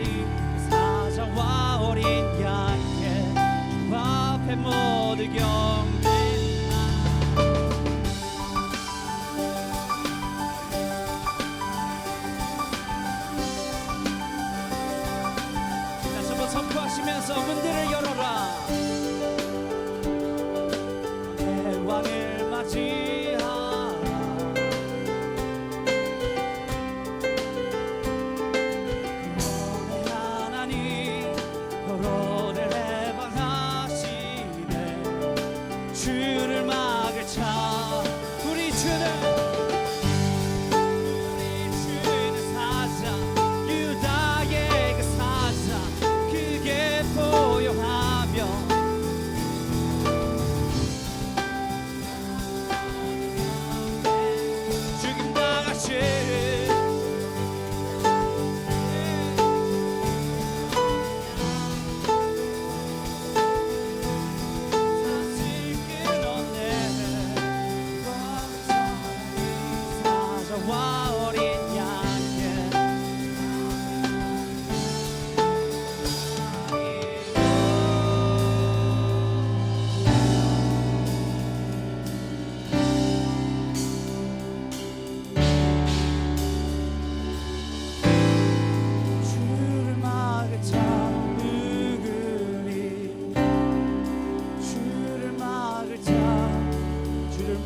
자리 사자와 어린 양의 주 그 앞에 모두 경배 다시 한번 선포하시면서 문들을 열어라. 대왕을 맞이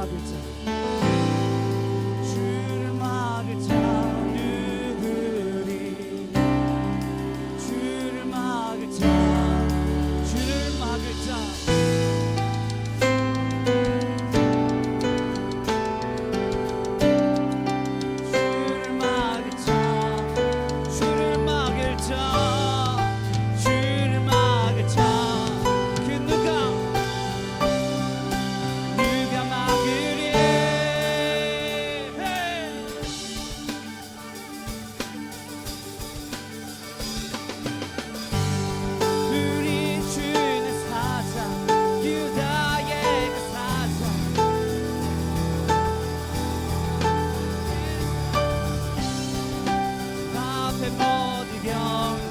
Father, too. young.